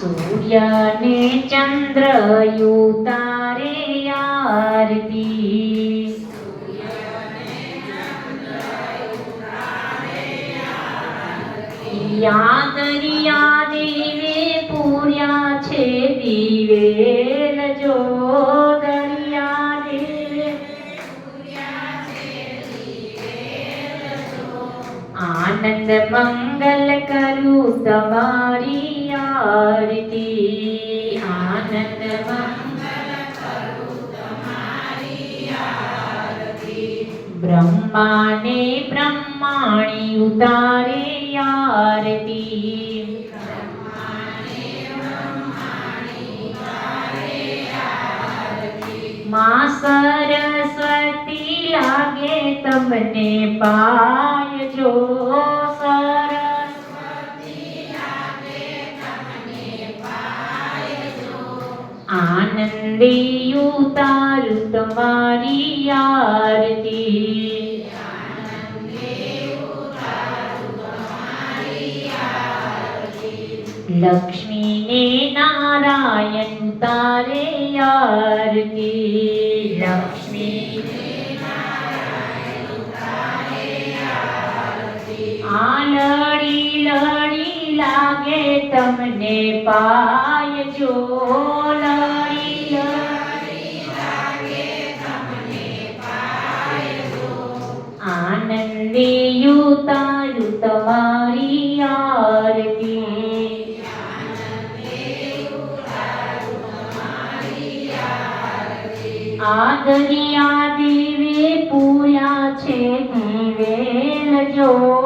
સૂર્ય ને ચંદ્ર યુતારે આરતી. યાદ રિયા દેવે પૂર્યા છે દિવેલ જો. આનંદ મંગલ કરું તમારી આરતી આનંદ બ્રહ્માને બ્રહ્માણી ઉતારે આરતી માં સરસ્વતી લાગે તમને પાય આનંદી ઉતારું તમારી આરતી લક્ષ્મીને નારાયણ તારે આરતી લાગે તમને પાય જો લડી લડી આનંદી ઉતારું તમારી આરતી. આ દરિયા દેવે પૂર્યા છે દિવેલ જો.